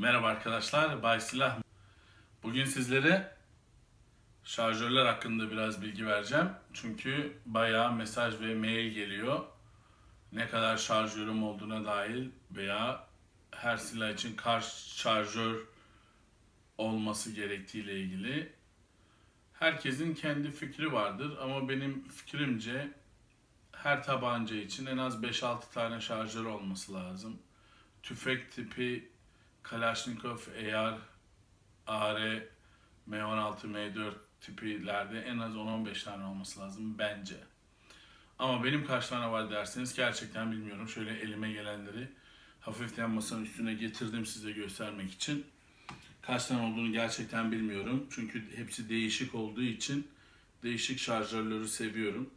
Merhaba arkadaşlar, Bay Silah. Bugün sizlere şarjörler hakkında biraz bilgi vereceğim. Çünkü bayağı mesaj ve mail geliyor. Ne kadar şarjörüm olduğuna dair veya her silah için kaç şarjör olması gerektiğiyle ilgili. Herkesin kendi fikri vardır ama benim fikrimce her tabanca için en az 5-6 tane şarjör olması lazım. Tüfek tipi Kalashnikov AR, AR, M16, M4 tipilerde en az 10-15 tane olması lazım bence. Ama benim kaç tane var derseniz gerçekten bilmiyorum. Şöyle elime gelenleri hafiften masanın üstüne getirdim size göstermek için. Kaç tane olduğunu gerçekten bilmiyorum. Çünkü hepsi değişik olduğu için değişik şarjörleri seviyorum.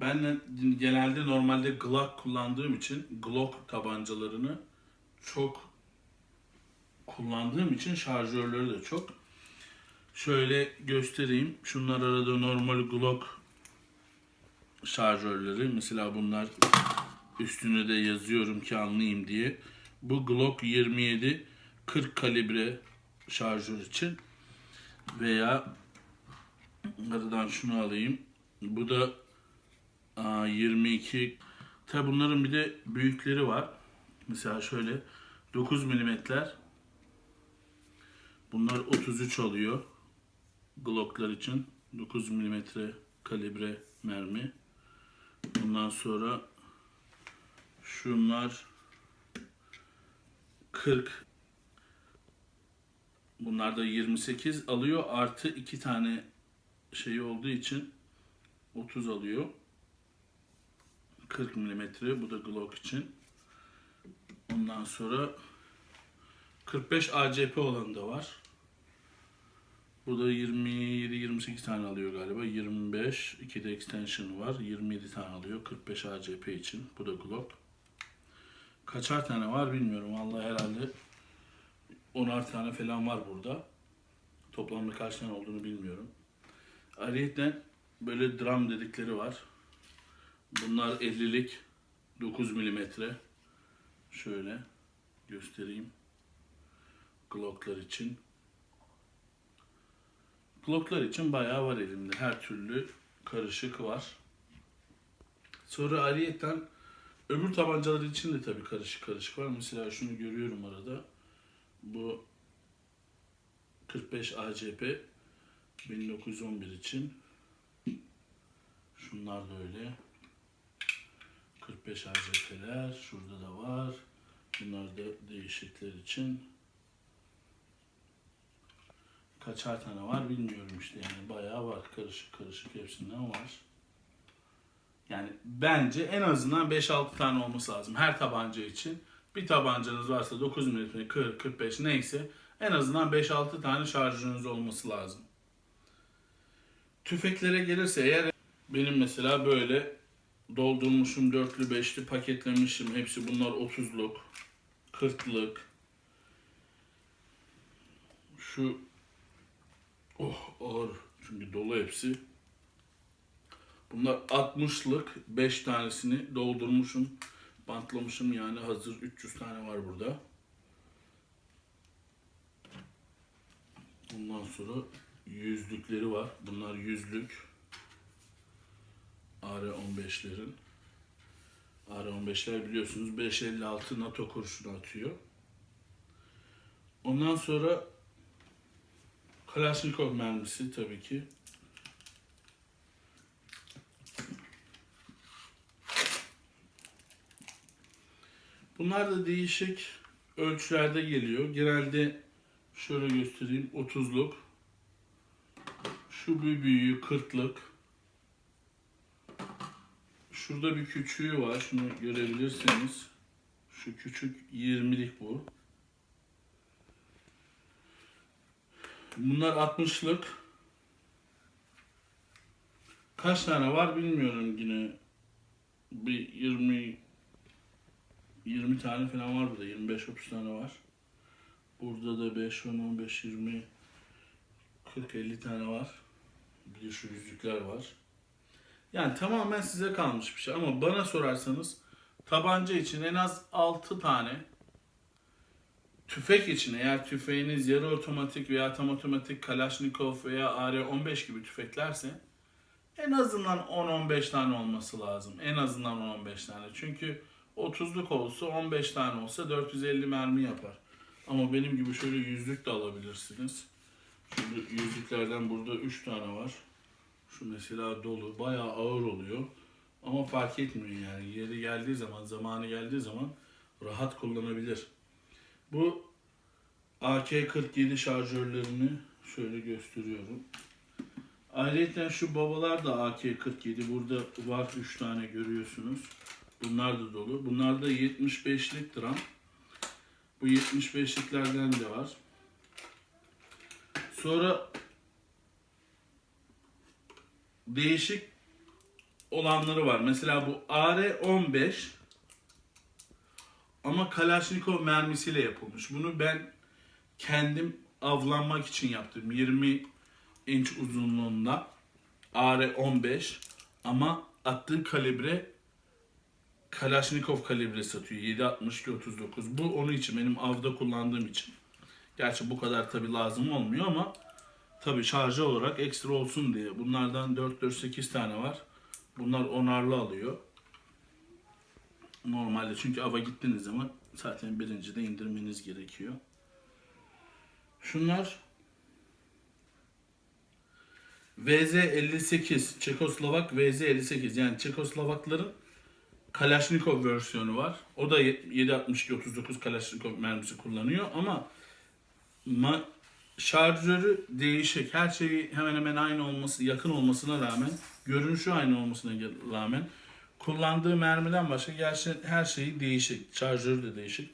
Ben de genelde normalde Glock kullandığım için Glock tabancalarını çok kullandığım için şarjörleri de çok. Şöyle göstereyim. Şunlar arada normal Glock şarjörleri. Mesela bunlar üstüne de yazıyorum ki anlayayım diye. Bu Glock 27 40 kalibre şarjör için veya aradan şunu alayım. Bu da aa, 22 Tabi bunların bir de büyükleri var. Mesela şöyle 9 milimetreler Bunlar 33 alıyor. Glock'lar için 9 mm kalibre mermi. Bundan sonra şunlar 40 Bunlar da 28 alıyor. Artı 2 tane şey olduğu için 30 alıyor. 40 milimetre. Bu da Glock için. Ondan sonra 45 ACP olan da var. Bu da 27-28 tane alıyor galiba. 25, 2 de extension var. 27 tane alıyor. 45 ACP için. Bu da Glock. Kaçar tane var bilmiyorum. Vallahi herhalde 10'ar tane falan var burada. Toplamda kaç tane olduğunu bilmiyorum. Ayrıca böyle drum dedikleri var. Bunlar 50'lik 9 milimetre. Şöyle göstereyim. Glock'lar için. Glock'lar için bayağı var elimde. Her türlü karışık var. Sonra ayrıyeten öbür tabancalar için de tabii karışık karışık var. Mesela şunu görüyorum arada. Bu 45 ACP 1911 için. Şunlar da öyle. 45 ACP'ler şurada da var. Bunlar da değişikler için kaçar tane var bilmiyorum işte yani bayağı var karışık karışık hepsinden var. Yani bence en azından 5-6 tane olması lazım her tabanca için. Bir tabancanız varsa 9 mm, 40, 45 neyse en azından 5-6 tane şarjınız olması lazım. Tüfeklere gelirse eğer benim mesela böyle doldurmuşum dörtlü beşli paketlemişim. Hepsi bunlar 30'luk, 40'lık. Şu Oh ağır. Çünkü dolu hepsi. Bunlar 60'lık 5 tanesini doldurmuşum. Bantlamışım yani hazır 300 tane var burada. Ondan sonra yüzlükleri var. Bunlar yüzlük. AR-15'lerin. AR-15'ler biliyorsunuz 5.56 NATO kurşunu atıyor. Ondan sonra Kalashnikov mermisi tabii ki. Bunlar da değişik ölçülerde geliyor. Genelde şöyle göstereyim 30'luk. Şu bir büyüğü 40'lık. Şurada bir küçüğü var. Şunu görebilirsiniz. Şu küçük 20'lik bu. Bunlar 60'lık. Kaç tane var bilmiyorum yine. Bir 20 20 tane falan var burada. 25-30 tane var. Burada da 5, 10, 15, 20 40 50 tane var. Bir de şu yüzükler var. Yani tamamen size kalmış bir şey ama bana sorarsanız tabanca için en az 6 tane tüfek için eğer tüfeğiniz yarı otomatik veya tam otomatik Kalashnikov veya AR-15 gibi tüfeklerse en azından 10-15 tane olması lazım. En azından 10-15 tane. Çünkü 30'luk olsa 15 tane olsa 450 mermi yapar. Ama benim gibi şöyle yüzlük de alabilirsiniz. Şurada yüzlüklerden burada 3 tane var. Şu mesela dolu. Bayağı ağır oluyor. Ama fark etmiyor yani. Yeri geldiği zaman, zamanı geldiği zaman rahat kullanabilir. Bu AK-47 şarjörlerini şöyle gösteriyorum. Ayrıca şu babalar da AK-47. Burada var 3 tane görüyorsunuz. Bunlar da dolu. Bunlar da 75'lik dram. Bu 75'liklerden de var. Sonra değişik olanları var. Mesela bu AR-15 ama Kalashnikov mermisiyle yapılmış. Bunu ben kendim avlanmak için yaptım. 20 inç uzunluğunda AR-15 ama attığı kalibre Kalashnikov kalibre satıyor. 7.62 39. Bu onun için benim avda kullandığım için. Gerçi bu kadar tabi lazım olmuyor ama tabi şarjı olarak ekstra olsun diye. Bunlardan 4-4-8 tane var. Bunlar onarlı alıyor. Normalde çünkü ava gittiğiniz zaman zaten birinci de indirmeniz gerekiyor. Şunlar VZ58, Çekoslovak VZ58 yani Çekoslovakların Kalashnikov versiyonu var. O da 7.62-39 Kalashnikov mermisi kullanıyor ama ma- şarjörü değişik. Her şeyi hemen hemen aynı olması, yakın olmasına rağmen, görünüşü aynı olmasına rağmen kullandığı mermiden başka gerçi her şeyi değişik. Şarjörü de değişik.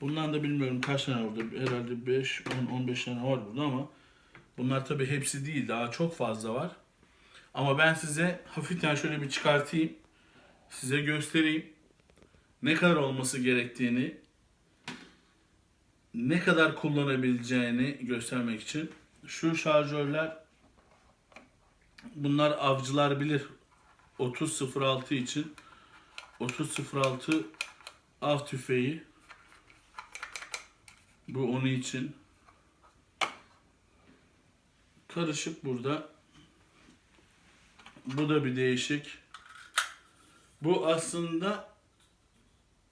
Bundan da bilmiyorum kaç tane orada. Herhalde 5, 10, 15 tane var burada ama bunlar tabii hepsi değil. Daha çok fazla var. Ama ben size hafiften şöyle bir çıkartayım. Size göstereyim. Ne kadar olması gerektiğini, ne kadar kullanabileceğini göstermek için. Şu şarjörler bunlar avcılar bilir. 3006 için 3006 av tüfeği. Bu onun için. Karışık burada. Bu da bir değişik. Bu aslında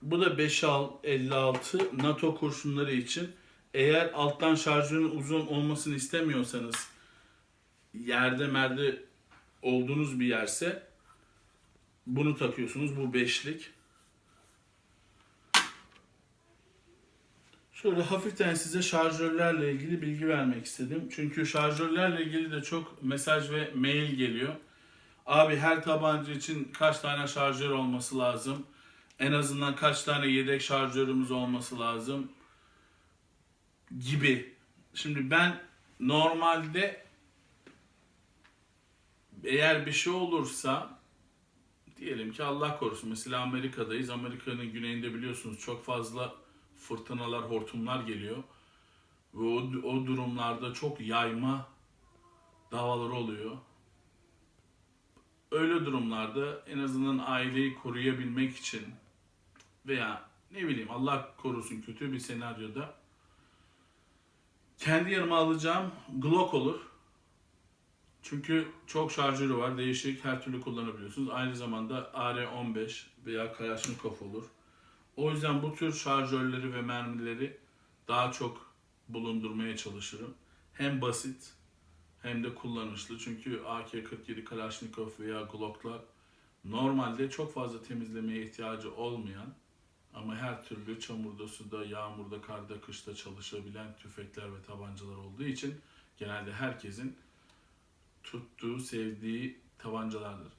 bu da 5 al 56 NATO kurşunları için. Eğer alttan şarjörün uzun olmasını istemiyorsanız yerde merde olduğunuz bir yerse bunu takıyorsunuz. Bu beşlik. Şöyle hafiften size şarjörlerle ilgili bilgi vermek istedim. Çünkü şarjörlerle ilgili de çok mesaj ve mail geliyor. Abi her tabanca için kaç tane şarjör olması lazım? En azından kaç tane yedek şarjörümüz olması lazım? Gibi. Şimdi ben normalde eğer bir şey olursa diyelim ki Allah korusun mesela Amerika'dayız. Amerika'nın güneyinde biliyorsunuz çok fazla fırtınalar, hortumlar geliyor. Ve o, o durumlarda çok yayma davaları oluyor. Öyle durumlarda en azından aileyi koruyabilmek için veya ne bileyim Allah korusun kötü bir senaryoda kendi yanıma alacağım Glock olur. Çünkü çok şarjörü var. Değişik her türlü kullanabiliyorsunuz. Aynı zamanda AR-15 veya Kalashnikov olur. O yüzden bu tür şarjörleri ve mermileri daha çok bulundurmaya çalışırım. Hem basit hem de kullanışlı. Çünkü AK-47 Kalashnikov veya Glock'lar normalde çok fazla temizlemeye ihtiyacı olmayan ama her türlü çamurda, suda, yağmurda, karda, kışta çalışabilen tüfekler ve tabancalar olduğu için genelde herkesin tuttuğu, sevdiği tabancalardır.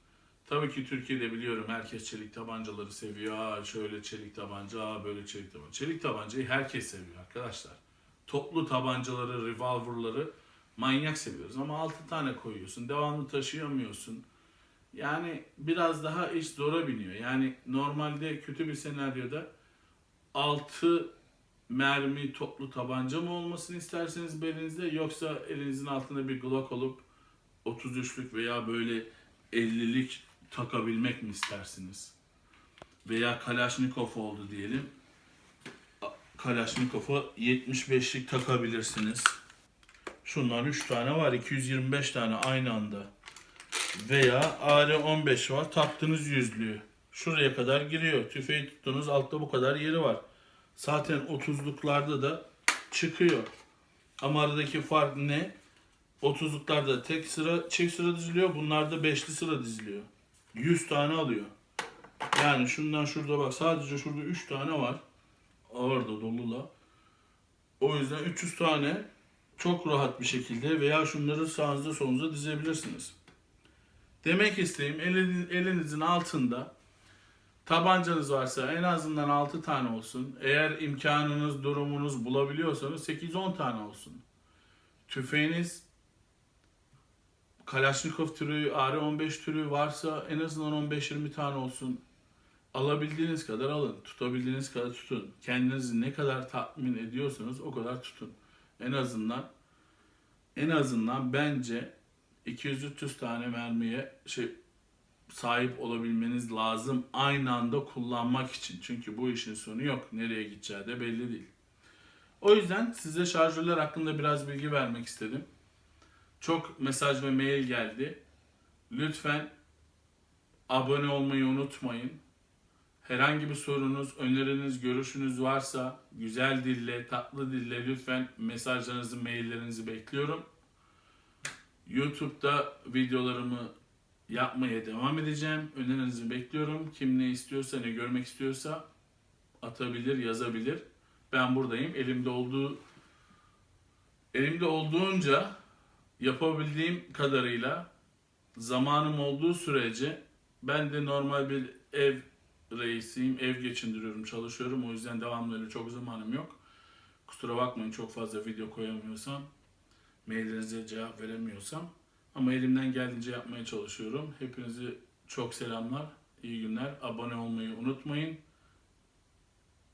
Tabii ki Türkiye'de biliyorum herkes çelik tabancaları seviyor. Aa şöyle çelik tabanca, aa böyle çelik tabanca. Çelik tabancayı herkes seviyor arkadaşlar. Toplu tabancaları, revolverları manyak seviyoruz. Ama 6 tane koyuyorsun, devamlı taşıyamıyorsun. Yani biraz daha iş zora biniyor. Yani normalde kötü bir senaryoda 6 mermi toplu tabanca mı olmasını isterseniz belinizde yoksa elinizin altında bir Glock olup 33'lük veya böyle 50'lik takabilmek mi istersiniz? Veya Kalashnikov oldu diyelim. Kalaşnikov'a 75'lik takabilirsiniz. Şunlar 3 tane var. 225 tane aynı anda. Veya AR-15 var. Taktınız yüzlüğü. Şuraya kadar giriyor. Tüfeği tuttunuz. Altta bu kadar yeri var. Zaten 30'luklarda da çıkıyor. Ama aradaki fark ne? 30'luklarda tek sıra, çift sıra diziliyor. Bunlarda beşli sıra diziliyor. 100 tane alıyor. Yani şundan şurada bak sadece şurada 3 tane var. Orada dolula. O yüzden 300 tane çok rahat bir şekilde veya şunları sağınıza solunuza dizebilirsiniz. Demek elin, elinizin altında tabancanız varsa en azından 6 tane olsun. Eğer imkanınız, durumunuz bulabiliyorsanız 8-10 tane olsun. Tüfeğiniz Kalaşnikov türü, AR-15 türü varsa en azından 15-20 tane olsun. Alabildiğiniz kadar alın. Tutabildiğiniz kadar tutun. Kendinizi ne kadar tatmin ediyorsanız o kadar tutun. En azından en azından bence 200-300 tane mermiye şey sahip olabilmeniz lazım aynı anda kullanmak için. Çünkü bu işin sonu yok. Nereye gideceği de belli değil. O yüzden size şarjörler hakkında biraz bilgi vermek istedim. Çok mesaj ve mail geldi. Lütfen abone olmayı unutmayın. Herhangi bir sorunuz, öneriniz, görüşünüz varsa güzel dille, tatlı dille lütfen mesajlarınızı, maillerinizi bekliyorum. YouTube'da videolarımı yapmaya devam edeceğim. Önerinizi bekliyorum. Kim ne istiyorsa, ne görmek istiyorsa atabilir, yazabilir. Ben buradayım. Elimde olduğu elimde olduğunca yapabildiğim kadarıyla zamanım olduğu sürece ben de normal bir ev reisiyim. Ev geçindiriyorum, çalışıyorum. O yüzden devamlı öyle çok zamanım yok. Kusura bakmayın çok fazla video koyamıyorsam, maillerinize cevap veremiyorsam. Ama elimden geldiğince yapmaya çalışıyorum. Hepinizi çok selamlar, iyi günler. Abone olmayı unutmayın.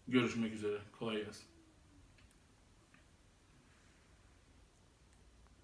Görüşmek üzere. Kolay gelsin.